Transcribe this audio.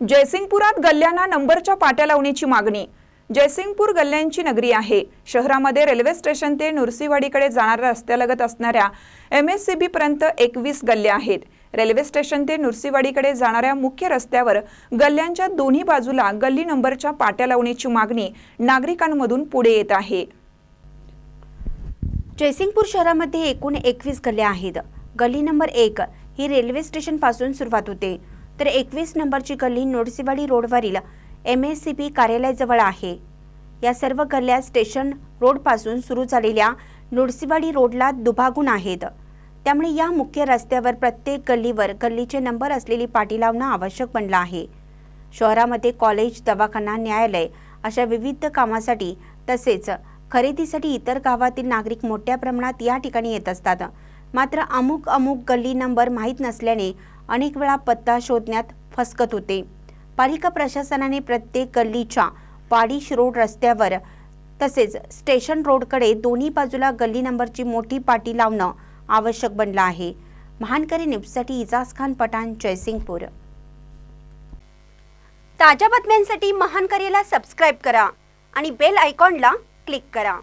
जयसिंगपुरात गल्ल्यांना नंबरच्या पाट्या लावण्याची मागणी. जयसिंगपूर गल्ल्यांची नगरी आहे. शहरामध्ये रेल्वे स्टेशन ते नुरसीवाडीकडे जाणाऱ्या रस्त्यालगत असणाऱ्या एम एस सी बी पर्यंत एकवीस गल्ल्या आहेत. रेल्वे स्टेशन ते नुरसीवाडीकडे जाणाऱ्या मुख्य रस्त्यावर गल्ल्यांच्या दोन्ही बाजूला गल्ली नंबरच्या पाट्या लावण्याची मागणी नागरिकांमधून पुढे येत आहे. जयसिंगपूर शहरामध्ये एकूण एकवीस गल्ल्या आहेत. गल्ली नंबर एक ही रेल्वे स्टेशनपासून सुरुवात होते. तर एकवीस नंबरची गल्ली नोडसिवाडी रोडवरील एम एस सी बी कार्यालयाजवळ आहे. या सर्व गल्ल्या स्टेशन रोडपासून सुरू झालेल्या नोडसिवाडी रोडला दुभागून आहेत. त्यामुळे या मुख्य रस्त्यावर प्रत्येक गल्लीवर गल्लीचे नंबर असलेली पाटी लावणं आवश्यक बनलं आहे. शहरामध्ये कॉलेज दवाखाना न्यायालय अशा विविध कामासाठी तसेच खरेदीसाठी इतर गावातील नागरिक मोठ्या प्रमाणात या ठिकाणी येत असतात. मात्र अमुक अमुक गल्ली नंबर माहीत नसल्याने अनेक वेळा पत्ता शोधण्यात फसकत होते. पालिका प्रशासनाने प्रत्येक गल्लीच्या वाडीश रोड रस्त्यावर तसेच स्टेशन रोडकडे दोन्ही बाजूला गल्ली नंबरची मोठी पाटी लावणं आवश्यक बनलं आहे. महानकरी न्यूजसाठी इजाज खान पठाण जयसिंगपूर. ताज्या बातम्यांसाठी महानकरीला सबस्क्राईब करा आणि बेल आयकॉनला क्लिक करा.